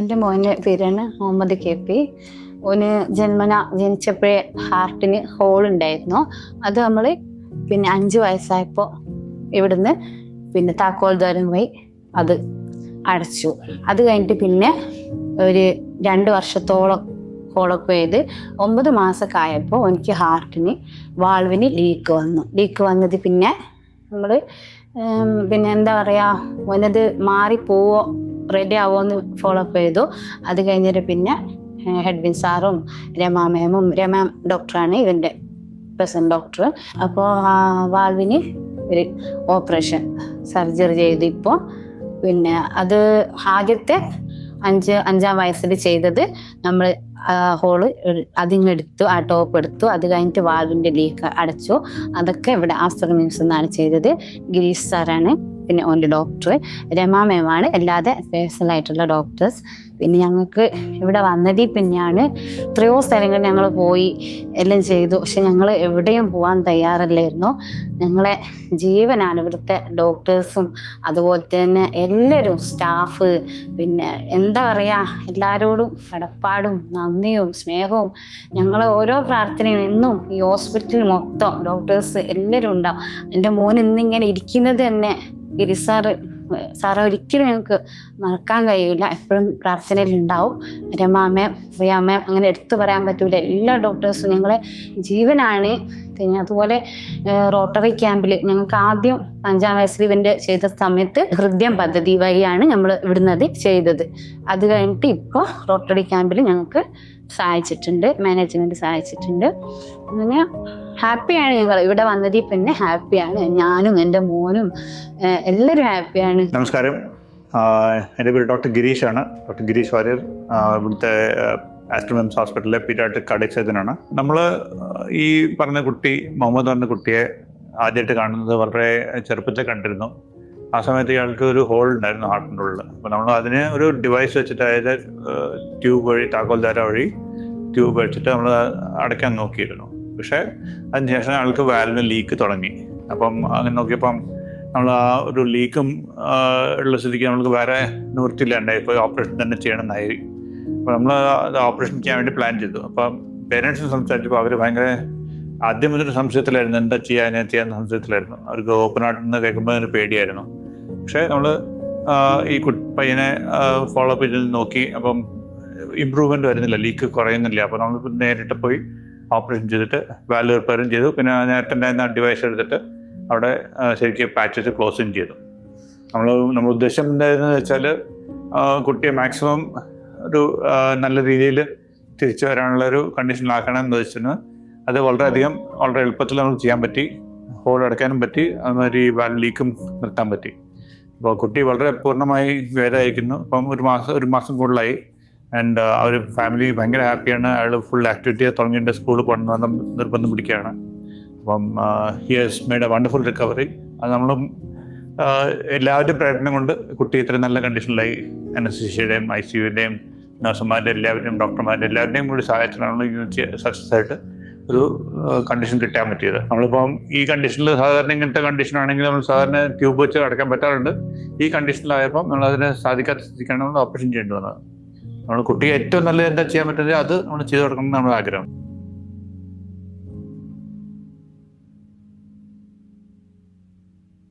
എന്റെ മോന്റെ പേരാണ് മുഹമ്മദ് കെ പി. ഓന് ജന്മന ജനിച്ചപ്പോഴേ ഹാർട്ടിന് ഹോൾ ഉണ്ടായിരുന്നു. അത് നമ്മൾ പിന്നെ അഞ്ച് വയസ്സായപ്പോൾ ഇവിടുന്ന് പിന്നെ താക്കോൽ ദ്വാരം പോയി അത് അടച്ചു. അത് കഴിഞ്ഞിട്ട് പിന്നെ ഒരു രണ്ട് വർഷത്തോളം ഹോളൊക്കെ ചെയ്ത് ഒമ്പത് മാസമൊക്കെ ആയപ്പോൾ എനിക്ക് ഹാർട്ടിന് വാൾവിന് ലീക്ക് വന്നു. ലീക്ക് വന്നത് പിന്നെ നമ്മൾ പിന്നെ എന്താ പറയുക ഒനത് മാറിപ്പോവോ റെഡി ആവുമെന്ന് ഫോളോ അപ്പ് ചെയ്തു. അത് കഴിഞ്ഞിട്ട് പിന്നെ ഹെഡ്വിൻ സാറും രമാ മാമും രമ ഡോക്ടറാണ് ഇവന്റെ പ്രസന്റ് ഡോക്ടർ അപ്പോൾ വാൾവിന് ഒരു ഓപ്പറേഷൻ സർജറി ചെയ്തു ഇപ്പോൾ പിന്നെ അത് ആദ്യത്തെ അഞ്ച് അഞ്ചാം വയസ്സിൽ ചെയ്തത് നമ്മൾ ഹോൾ അതിങ്ങെടുത്തു ആ ടോപ്പ് എടുത്തു. അത് കഴിഞ്ഞിട്ട് വാൽവിന്റെ ലീക്ക് അടച്ചു. അതൊക്കെ ഇവിടെ ആസ്ത്ര മിംസ് എന്നാണ് ചെയ്തത്. ഗിരീഷ് സാറാണ് പിന്നെ ഓന്റെ ഡോക്ടർ രമ മേമാണ് അല്ലാതെ പേഴ്സണൽ ആയിട്ടുള്ള ഡോക്ടേഴ്സ് പിന്നെ ഞങ്ങൾക്ക് ഇവിടെ വന്നതിൽ പിന്നെയാണ് എത്രയോ സ്ഥലങ്ങൾ ഞങ്ങൾ പോയി എല്ലാം ചെയ്തു. പക്ഷെ ഞങ്ങൾ എവിടെയും പോകാൻ തയ്യാറല്ലായിരുന്നു. ഞങ്ങളെ ജീവനാണ് ഇവിടുത്തെ ഡോക്ടേഴ്സും അതുപോലെ തന്നെ എല്ലാവരും സ്റ്റാഫ് പിന്നെ എന്താ പറയുക എല്ലാവരോടും കടപ്പാടും നന്ദിയും സ്നേഹവും. ഞങ്ങൾ ഓരോ പ്രാർത്ഥനയും എന്നും ഈ ഹോസ്പിറ്റലിൽ മൊത്തം ഡോക്ടേഴ്സ് എല്ലാവരും ഉണ്ടാവും. എന്റെ മോൻ ഇന്നിങ്ങനെ ഇരിക്കുന്നത് തന്നെ ഗിരി സാറ് സാറ് ഒരിക്കലും ഞങ്ങൾക്ക് മറക്കാൻ കഴിയില്ല. എപ്പോഴും പ്രാർത്ഥനയിൽ ഉണ്ടാവും. രമാമേം റിയാമേം അങ്ങനെ എടുത്തു പറയാൻ പറ്റൂല. എല്ലാ ഡോക്ടേഴ്സും ഞങ്ങളെ ജീവനാണ്. പിന്നെ അതുപോലെ റോട്ടറി ക്യാമ്പിൽ ഞങ്ങൾക്ക് ആദ്യം അഞ്ചാം വയസ്സിൽ ഇവന്റെ ചെയ്ത സമയത്ത് ഹൃദയം പദ്ധതി വഴിയാണ് നമ്മൾ ഇവിടുന്നത് ചെയ്തത്. അത് കഴിഞ്ഞിട്ട് ഇപ്പോൾ റോട്ടറി ക്യാമ്പിൽ ഞങ്ങൾക്ക് സഹായിച്ചിട്ടുണ്ട് മാനേജ്മെന്റ് സഹായിച്ചിട്ടുണ്ട്. അങ്ങനെ ഹാപ്പിയാണ് ഞങ്ങൾ. ഇവിടെ വന്നതിൽ പിന്നെ ഹാപ്പിയാണ് ഞാനും എന്റെ മോനും എല്ലാവരും ഹാപ്പിയാണ് നമസ്കാരം. എന്റെ പേര് ഡോക്ടർ ഗിരീഷ് ആണ്. ഡോക്ടർ ഗിരീഷ് വാര്യർ ഇവിടുത്തെ ആസ്ട്രോമിംസ് ഹോസ്പിറ്റലിലെ പീഡിയാട്രിക് കാർഡിക് സർജനാണ് നമ്മൾ ഈ പറഞ്ഞ കുട്ടി മുഹമ്മദ് പറഞ്ഞ കുട്ടിയെ ആദ്യമായിട്ട് കാണുന്നത് വളരെ ചെറുപ്പത്തിൽ കണ്ടിരുന്നു. ആ സമയത്ത് ഇയാൾക്ക് ഒരു ഹോൾ ഉണ്ടായിരുന്നു ഹാർട്ടിന്റെ ഉള്ളിൽ അപ്പോൾ നമ്മൾ അതിന് ഒരു ഡിവൈസ് വെച്ചിട്ട് അതായത് ട്യൂബ് വഴി താക്കോൽധാര വഴി ട്യൂബ് വെച്ചിട്ട് നമ്മൾ അടയ്ക്കാൻ നോക്കിയിരുന്നു. പക്ഷേ അതിനുശേഷം ആൾക്ക് വാലിന് ലീക്ക് തുടങ്ങി. അപ്പം അങ്ങനെ നോക്കിയപ്പം നമ്മൾ ആ ഒരു ലീക്കും ഉള്ള സ്ഥിതിക്ക് നമ്മൾക്ക് വേറെ നിവൃത്തിയില്ലാണ്ടായി പോയി ഓപ്പറേഷൻ തന്നെ ചെയ്യണമെന്നായി. അപ്പോൾ നമ്മൾ ഓപ്പറേഷൻ ചെയ്യാൻ വേണ്ടി പ്ലാൻ ചെയ്തു. അപ്പം പേരൻസിന് സംസാരിച്ചപ്പോൾ അവർ ഭയങ്കര ആദ്യം മുതൽ സംശയത്തിലായിരുന്നു. എന്താ ചെയ്യാൻ ചെയ്യാൻ സംശയത്തിലായിരുന്നു. അവർക്ക് ഓപ്പൺ ആയിട്ട് നിന്ന് കേൾക്കുമ്പോൾ ഒരു പേടിയായിരുന്നു. പക്ഷേ നമ്മൾ ഈ പയ്യനെ ഫോളോ അപ്പ് ചെയ്ത് നോക്കി അപ്പം ഇമ്പ്രൂവ്മെന്റ് വരുന്നില്ല ലീക്ക് കുറയുന്നില്ല. അപ്പോൾ നമ്മൾ നേരിട്ട് പോയി ഓപ്പറേഷൻ ചെയ്തിട്ട് വാല്യൂ റിപ്പയറും ചെയ്തു. പിന്നെ നേരത്തെ ഉണ്ടായിരുന്ന ഡിവൈസ് എടുത്തിട്ട് അവിടെ ശരിക്കും പാച്ചസ് ക്ലോസും ചെയ്തു. നമ്മൾ നമ്മൾ ഉദ്ദേശം എന്തായിരുന്നു വെച്ചാൽ കുട്ടിയെ മാക്സിമം ഒരു നല്ല രീതിയിൽ തിരിച്ചു വരാനുള്ള ഒരു കണ്ടീഷനിലാക്കണം എന്ന് വെച്ചാൽ അത് വളരെയധികം വളരെ എളുപ്പത്തിൽ നമുക്ക് ചെയ്യാൻ പറ്റി. ഹോൾ അടയ്ക്കാനും പറ്റി. അതുമാതിരി വാൽ ലീക്കും നിർത്താൻ പറ്റി. അപ്പോൾ കുട്ടി വളരെ പൂർണമായി ഭേദമായിരിക്കുന്നു അപ്പം ഒരു മാസം ഒരു മാസം കൂടുതലായി. ആൻഡ് അവർ ഫാമിലി ഭയങ്കര ഹാപ്പിയാണ് അയാൾ ഫുൾ ആക്ടിവിറ്റി തുടങ്ങിയിട്ട് സ്കൂളിൽ കൊണ്ടുവന്ന് നിർബന്ധം പിടിക്കുകയാണ്. അപ്പം he has made a wonderful recovery അത് നമ്മളും എല്ലാവരുടെയും പ്രയത്നം കൊണ്ട് കുട്ടി ഇത്ര നല്ല കണ്ടീഷനിലായി അനസ്തീഷ്യയുടെയും ഐ സി യുടെയും നഴ്സുമാരുടെ എല്ലാവരുടെയും ഡോക്ടർമാരുടെ എല്ലാവരുടെയും കൂടി സഹായത്തിലാണ് സക്സസ് ആയിട്ട് ഒരു കണ്ടീഷൻ കിട്ടാൻ പറ്റിയത്. നമ്മളിപ്പം ഈ കണ്ടീഷനിൽ സാധാരണ ഇങ്ങനത്തെ കണ്ടീഷൻ ആണെങ്കിൽ നമ്മൾ സാധാരണ ട്യൂബ് വെച്ച് അടക്കാൻ പറ്റാറുണ്ട്. ഈ കണ്ടീഷനിലായപ്പോൾ നമ്മൾ അതിനെ സാധിക്കാത്ത സ്ഥിതിക്കാണ് നമ്മൾ ഓപ്പറേഷൻ ചെയ്യേണ്ടി വന്നത്. നമ്മൾ കുട്ടിയെ ഏറ്റവും നല്ലത് എന്താ ചെയ്യാൻ പറ്റുന്നത്? അത് നമ്മൾ ചെയ്തു കൊടുക്കണം എന്ന് നമ്മുടെ ആഗ്രഹം.